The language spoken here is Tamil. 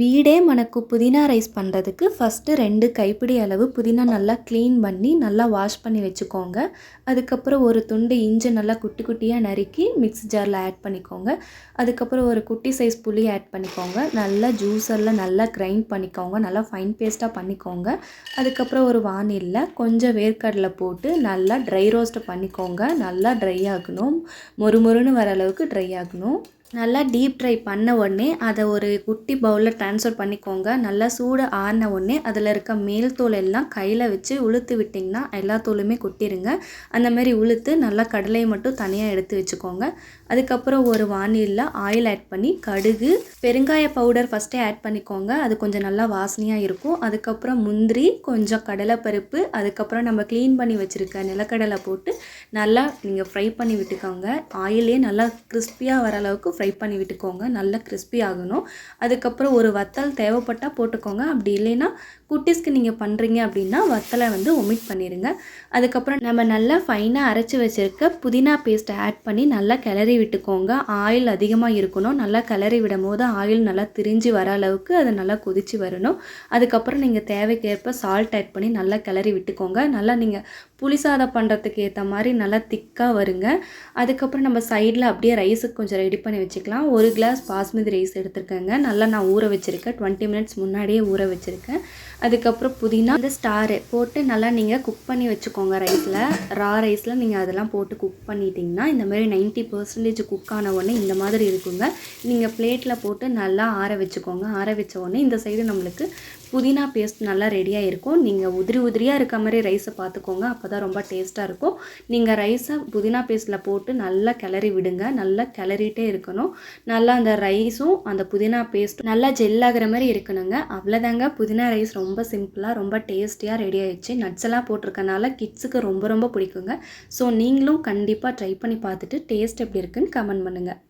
வீடே மணக்கும் புதினா ரைஸ் பண்ணுறதுக்கு ஃபஸ்ட்டு ரெண்டு கைப்பிடி அளவு புதினா நல்லா க்ளீன் பண்ணி நல்லா வாஷ் பண்ணி வச்சுக்கோங்க. அதுக்கப்புறம் ஒரு துண்டு இஞ்சி நல்லா குட்டி குட்டியாக நறுக்கி மிக்ஸி ஜாரில் ஆட் பண்ணிக்கோங்க. அதுக்கப்புறம் ஒரு குட்டி சைஸ் புளி ஆட் பண்ணிக்கோங்க. நல்லா ஜூஸரில் நல்லா கிரைண்ட் பண்ணிக்கோங்க. நல்லா ஃபைன் பேஸ்ட்டாக பண்ணிக்கோங்க. அதுக்கப்புறம் ஒரு வானிலில் கொஞ்சம் வேர்க்கடலை போட்டு நல்லா ட்ரை ரோஸ்ட் பண்ணிக்கோங்க. நல்லா ட்ரை ஆகணும். மொறு மொறுன்னு வர அளவுக்கு ட்ரை ஆகணும். நல்லா டீப் ட்ரை பண்ண உடனே அதை ஒரு குட்டி பவுலில் ட்ரான்ஸ்ஃபர் பண்ணிக்கோங்க. நல்லா சூடு ஆறின உடனே அதில் இருக்க மேல் தோல் எல்லாம் கையில் வச்சு உளுத்து விட்டிங்கன்னா எல்லா தோலுமே கொட்டிடுங்க அந்த மாதிரி உளுத்து நல்லா கடலையை மட்டும் தனியாக எடுத்து வச்சுக்கோங்க. அதுக்கப்புறம் ஒரு வானிலில் ஆயில் ஆட் பண்ணி கடுகு பெருங்காய பவுடர் ஃபஸ்ட்டே ஆட் பண்ணிக்கோங்க. அது கொஞ்சம் நல்லா வாசனையாக இருக்கும். அதுக்கப்புறம் முந்திரி கொஞ்சம் கடலைப்பருப்பு அதுக்கப்புறம் நம்ம க்ளீன் பண்ணி வச்சுருக்க நிலக்கடலை போட்டு நல்லா நீங்கள் ஃப்ரை பண்ணி விட்டுக்கோங்க. ஆயிலே நல்லா கிறிஸ்பியாக வர அளவுக்கு ஃப்ரை பண்ணி விட்டுக்கோங்க. நல்லா கிறிஸ்பி ஆகணும். அதுக்கப்புறம் ஒரு வத்தல் தேவைப்பட்டால் போட்டுக்கோங்க. அப்படி இல்லைன்னா குட்டீஸ்க்கு நீங்கள் பண்ணுறீங்க அப்படின்னா வத்தலை வந்து ஒமிட் பண்ணிடுங்க அதுக்கப்புறம் நம்ம நல்லா ஃபைனாக அரைச்சி வச்சுருக்க புதினா பேஸ்ட்டை ஆட் பண்ணி நல்லா கிளறி விட்டுக்கோங்க. ஆயில் அதிகமாக இருக்கணும். நல்லா கிளறி விடும் போது ஆயில் நல்லா திரிஞ்சு வர அளவுக்கு அது நல்லா கொதிச்சு வரணும். அதுக்கப்புறம் நீங்கள் தேவைக்கேற்ப சால்ட் ஆட் பண்ணி நல்லா கிளறி விட்டுக்கோங்க. நல்லா நீங்கள் புளி சாதம் பண்ணுறதுக்கு ஏற்ற மாதிரி நல்லா திக்காக வருங்க. அதுக்கப்புறம் நம்ம சைடில் அப்படியே ரைஸுக்கு கொஞ்சம் ரெடி பண்ணி வச்சுக்கலாம். ஒரு கிளாஸ் பாஸ்மதி ரைஸ் எடுத்துருக்கேங்க. நல்லா நான் ஊற வச்சுருக்கேன். டுவெண்ட்டி மினிட்ஸ் முன்னாடியே ஊற வச்சுருக்கேன். அதுக்கப்புறம் புதினா அந்த ஸ்டாரு போட்டு நல்லா நீங்கள் குக் பண்ணி வச்சுக்கோங்க ரைஸில் ரா ரைஸில் நீங்கள் அதெல்லாம் போட்டு குக் பண்ணிட்டீங்கன்னா இந்த மாதிரி நைன்ட்டி பர்சன்டேஜ் குக் ஆன உடனே இந்த மாதிரி இருக்குங்க. நீங்கள் பிளேட்டில் போட்டு நல்லா ஆற வச்சுக்கோங்க. ஆற வச்ச உடனே இந்த சைடு நம்மளுக்கு புதினா பேஸ்ட் நல்லா ரெடியாக இருக்கும் நீங்கள் உதிரி உதிரியாக இருக்க மாதிரி ரைஸை பார்த்துக்கோங்க அப்போ தான் ரொம்ப டேஸ்ட்டாக இருக்கும். நீங்கள் ரைஸை புதினா பேஸ்ட்டில் போட்டு நல்லா கிளறி விடுங்க. நல்லா கிளறிட்டே இருக்கணும். நல்லா அந்த ரைஸும் அந்த புதினா பேஸ்ட்டும் நல்லா ஜெல்லாகிற மாதிரி இருக்கணுங்க. அவ்வளோதாங்க புதினா ரைஸ் ரொம்ப சிம்பிளாக ரொம்ப டேஸ்டியாக ரெடி ஆயிடுச்சு. நட்ஸ் எல்லாம் போட்டிருக்கனால கிட்ஸுக்கு ரொம்ப ரொம்ப பிடிக்குங்க. ஸோ நீங்களும் கண்டிப்பாக ட்ரை பண்ணி பார்த்துட்டு டேஸ்ட் எப்படி இருக்குன்னு கமெண்ட் பண்ணுங்கள்